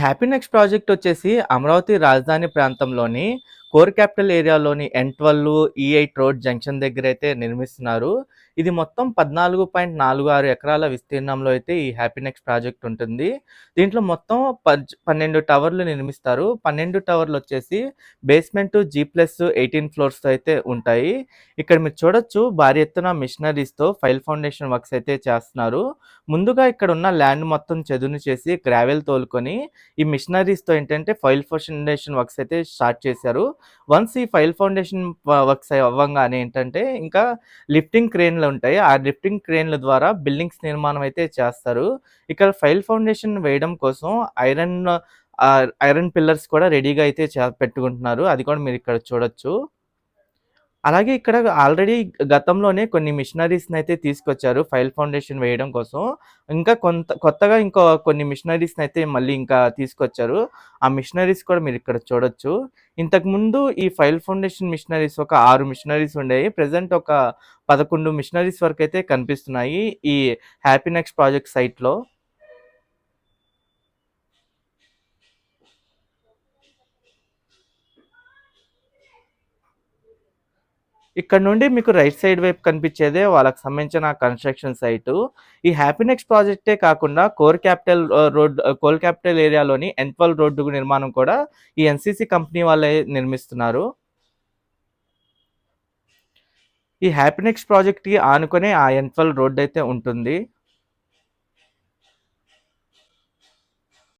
Happy next project వచ్చేసి అమరావతి రాజధాని ప్రాంతంలోని core capital ఏరియాలోని N twelve E eight road junction దగ్గర అయితే నిర్మిస్తున్నారు. ఇది మొత్తం పద్నాలుగు పాయింట్ నాలుగు ఆరు ఎకరాల విస్తీర్ణంలో అయితే ఈ హ్యాపీనెక్స్ ప్రాజెక్ట్ ఉంటుంది. దీంట్లో మొత్తం పన్నెండు టవర్లు నిర్మిస్తారు. పన్నెండు టవర్లు వచ్చేసి బేస్మెంట్ జీ ప్లస్ ఎయిటీన్ ఫ్లోర్స్తో అయితే ఉంటాయి. ఇక్కడ మీరు చూడొచ్చు భారీ ఎత్తున మిషనరీస్తో ఫైల్ ఫౌండేషన్ వర్క్స్ అయితే చేస్తున్నారు. ముందుగా ఇక్కడ ఉన్న ల్యాండ్ మొత్తం చదును చేసి గ్రావెల్ తోలుకొని ఈ మిషనరీస్తో ఏంటంటే ఫైల్ ఫౌండేషన్ వర్క్స్ అయితే స్టార్ట్ చేశారు. వన్స్ ఈ ఫైల్ ఫౌండేషన్ వర్క్స్ అవ్వంగానే ఏంటంటే ఇంకా లిఫ్టింగ్ క్రేన్లు ఉంటాయి. ఆ లిఫ్టింగ్ క్రేన్ల ద్వారా బిల్డింగ్స్ నిర్మాణం అయితే చేస్తారు. ఇక్కడ ఫైల్ ఫౌండేషన్ వేయడం కోసం ఐరన్ ఐరన్ పిల్లర్స్ కూడా రెడీగా అయితే పెట్టుకుంటున్నారు. అది కూడా మీరు ఇక్కడ చూడొచ్చు. అలాగే ఇక్కడ ఆల్రెడీ గతంలోనే కొన్ని మిషనరీస్‌ని అయితే తీసుకొచ్చారు ఫైల్ ఫౌండేషన్ వేయడం కోసం. ఇంకా కొంత కొత్తగా ఇంకో కొన్ని మిషనరీస్‌ని అయితే మళ్ళీ ఇంకా తీసుకొచ్చారు. ఆ మిషనరీస్ కూడా మీరు ఇక్కడ చూడొచ్చు. ఇంతకుముందు ఈ ఫైల్ ఫౌండేషన్ మిషనరీస్ ఒక ఆరు మిషనరీస్ ఉండేవి. ప్రజెంట్ ఒక 11 మిషనరీస్ వరకు అయితే కనిపిస్తున్నాయి. ఈ హ్యాపీ నెక్స్ట్ ప్రాజెక్ట్ సైట్‌లో. ఇక్కడ నుండి మీకు రైట్ సైడ్ వైపు కనిపించేదే వాళ్ళకి సంబంధించిన కన్స్ట్రక్షన్ సైటు. ఈ హ్యాపీనెక్స్ ప్రాజెక్టే కాకుండా core capital road core capital ఏరియాలోని ఎన్12 రోడ్డు నిర్మాణం కూడా ఈ ఎన్‌సీసీ కంపెనీ వాళ్ళే నిర్మిస్తున్నారు. ఈ హ్యాపీనెక్స్ ప్రాజెక్ట్‌కి ఆనుకునే ఆ ఎన్ఫల్ రోడ్డు అయితే ఉంటుంది.